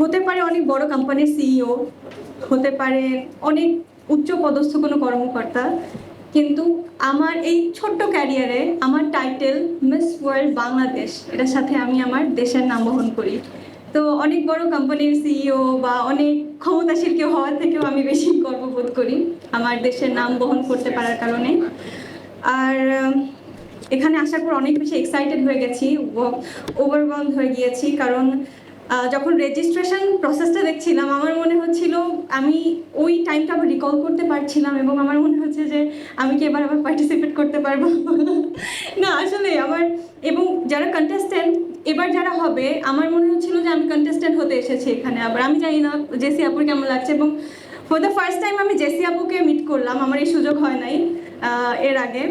হতে পারে অনেক বড় কোম্পানির সিইও হতে পারে অনেক উচ্চ পদস্থ কোনো কর্মকর্তা, কিন্তু আমার এই ছোট্ট ক্যারিয়ারে আমার টাইটেল মিস ওয়ার্ল্ড বাংলাদেশ এটার সাথে আমি আমার দেশের নাম বহন করি। তো অনেক বড় কোম্পানির সিইও বা অনেক ক্ষমতাশীল কেউ হওয়ার থেকেও আমি বেশি গর্ববোধ করি আমার দেশের নাম বহন করতে পারার কারণে। আর এখানে আসার পর অনেক বেশি এক্সাইটেড হয়ে গেছি ওভারওয়েলম হয়ে গিয়েছি, কারণ যখন রেজিস্ট্রেশন প্রসেসটা দেখছিলাম, আমার মনে হচ্ছিল আমি ওই টাইমটা আবার রিকল করতে পারছিলাম এবং আমার মনে হচ্ছে যে আমি কি এবার আবার পার্টিসিপেট করতে পারব? না আসলে আমার, এবং যারা কন্টেস্ট্যান্ট এবার যারা হবে, আমার মনে হচ্ছিল যে আমি কন্টেস্ট্যান্ট হতে এসেছি এখানে আবার। আমি জানি না জেসি আপুর কেমন লাগছে এবং ফর দ্য ফার্স্ট টাইম আমি জেসি আপুকে মিট করলাম, আমার এই সুযোগ হয় নাই এর আগে।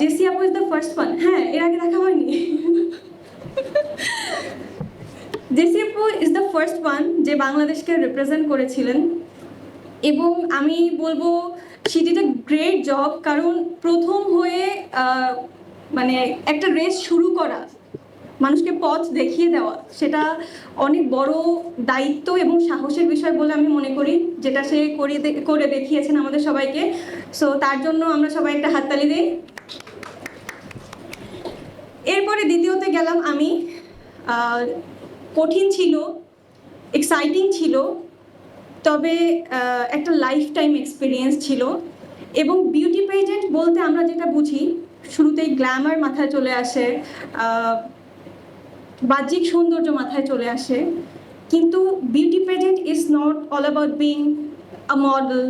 জেসি আপু ইজ দ্য ফার্স্ট ওয়ান হ্যাঁ এর আগে দেখা হয়নি। জেসি আপু ইজ দ্য ফার্স্ট ওয়ান যে বাংলাদেশকে রিপ্রেজেন্ট করেছিলেন। এবং আমি বলব she did a great job কারণ প্রথম হয়ে মানে একটা রেস শুরু করা, মানুষকে পথ দেখিয়ে দেওয়া, সেটা অনেক বড় দায়িত্ব এবং সাহসের বিষয় বলে আমি মনে করি, যেটা সে করে করে দেখিয়েছেন আমাদের সবাইকে। সো তার জন্য আমরা সবাই একটা হাততালি দিই। এরপরে দ্বিতীয়তে গেলাম আমি কঠিন ছিল এক্সাইটিং ছিল, তবে একটা লাইফ টাইম এক্সপিরিয়েন্স ছিল এবং বিউটি পেজেন্ট বলতে আমরা যেটা বুঝি, শুরুতেই গ্ল্যামার মাথায় চলে আসে বাহ্যিক সৌন্দর্য মাথায় চলে আসে, কিন্তু beauty pageant is not all about being a model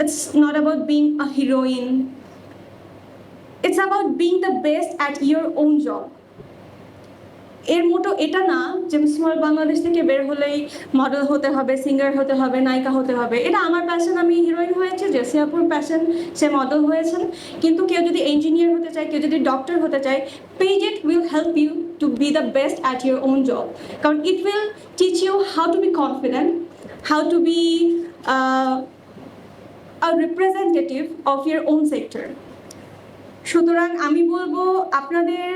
it's not about being a heroine it's about being the best at your own job এর মোটো এটা না যে স্মল বাংলাদেশ থেকে বের হলেই মডেল হতে হবে সিঙ্গার হতে হবে, নায়িকা হতে হবে। এটা আমার প্যাশন আমি হিরোইন হয়েছে, জেসিয়াপুর প্যাশন সে মডেল হয়েছেন কিন্তু কেউ যদি ইঞ্জিনিয়ার হতে চায়, কেউ যদি ডক্টর হতে চায় pageant will help you to be the best at your own job কারণ it will teach you how to be confident how to be a representative of your own sector সুতরাং আমি বলব, আপনাদের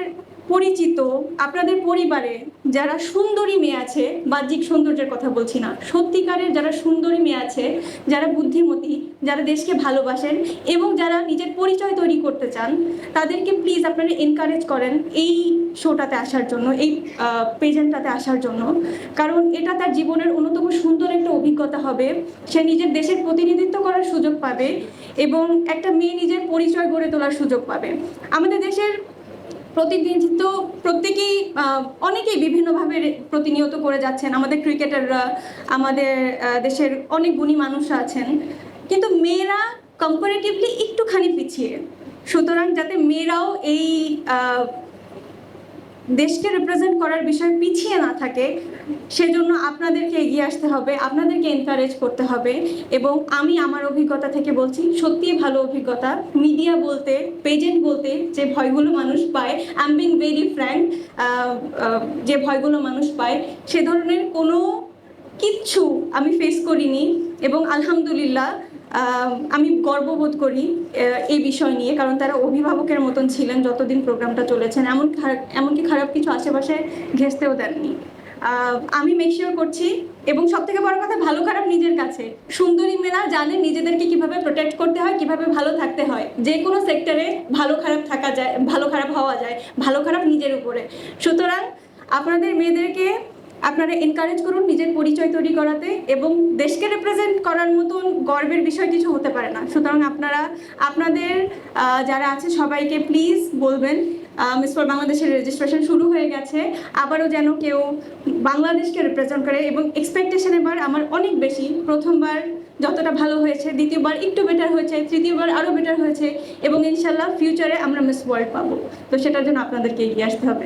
পরিচিত আপনাদের পরিবারে যারা সুন্দরী মেয়ে আছে, বাহ্যিক সৌন্দর্যের কথা বলছি না, সত্যিকারের যারা সুন্দরী মেয়ে আছে, যারা বুদ্ধিমতী, যারা দেশকে ভালোবাসেন এবং যারা নিজের পরিচয় তৈরি করতে চান, তাদেরকে প্লিজ আপনারা এনকারেজ করেন এই শোটাতে আসার জন্য, এই পেজেন্টটাতে আসার জন্য। কারণ এটা তার জীবনের অন্যতম সুন্দর একটা অভিজ্ঞতা হবে। সে নিজের দেশের প্রতিনিধিত্ব করার সুযোগ পাবে এবং একটা মেয়ে নিজের পরিচয় গড়ে তোলার সুযোগ পাবে। আমাদের দেশের প্রতিনিধিত্ব প্রত্যেকেই অনেকেই বিভিন্নভাবে প্রতিনিয়ত করে যাচ্ছেন। আমাদের ক্রিকেটাররা, আমাদের দেশের অনেক গুণী মানুষ আছেন। কিন্তু মেয়েরা কম্পারেটিভলি একটুখানি পিছিয়ে। সুতরাং যাতে মেয়েরাও এই দেশকে রিপ্রেজেন্ট করার বিষয় পিছিয়ে না থাকে, সেজন্য আপনাদেরকে এগিয়ে আসতে হবে, আপনাদেরকে এনকারেজ করতে হবে এবং আমি আমার অভিজ্ঞতা থেকে বলছি, সত্যিই ভালো অভিজ্ঞতা। মিডিয়া বলতে পেজেন্ট বলতে যে ভয়গুলো মানুষ পায় আই বিং ভেরি ফ্র্যাঙ্ক যে ভয়গুলো মানুষ পায়, সে ধরনের কোনো কিচ্ছু আমি ফেস করিনি এবং আলহামদুলিল্লাহ আমি গর্ববোধ করি এই বিষয় নিয়ে, কারণ তারা অভিভাবকের মতন ছিলেন যতদিন প্রোগ্রামটা চলেছেন। এমন এমনকি খারাপ কিছু আশেপাশে ঘেঁচতেও দেননি। আমি মেকশিওর করছি, এবং সব থেকে বড় কথা, ভালো খারাপ নিজের কাছে। সুন্দরী মেয়েরা জানে নিজেদেরকে কীভাবে প্রোটেক্ট করতে হয়, কীভাবে ভালো থাকতে হয়। যে কোনো সেক্টরে ভালো খারাপ থাকা যায়, ভালো খারাপ হওয়া যায়, ভালো খারাপ নিজের উপরে। সুতরাং আপনাদের মেয়েদেরকে আপনারা এনকারেজ করুন নিজের পরিচয় তৈরি করাতে এবং দেশকে রিপ্রেজেন্ট করার মতন গর্বের বিষয় কিছু হতে পারে না। সুতরাং আপনারা, আপনাদের যারা আছে সবাইকে প্লিজ বলবেন মিস ফর বাংলাদেশের রেজিস্ট্রেশন শুরু হয়ে গেছে। আবারও যেন কেউ বাংলাদেশকে রিপ্রেজেন্ট করে এবং এক্সপেকটেশন এবার আমার অনেক বেশি। প্রথমবার যতটা ভালো হয়েছে, দ্বিতীয়বার একটু বেটার হয়েছে, তৃতীয়বার আরও বেটার হয়েছে এবং ইনশাল্লাহ ফিউচারে আমরা মিস ওয়ার্ল্ড পাবো। তো সেটার জন্য আপনাদেরকে এগিয়ে আসতে হবে।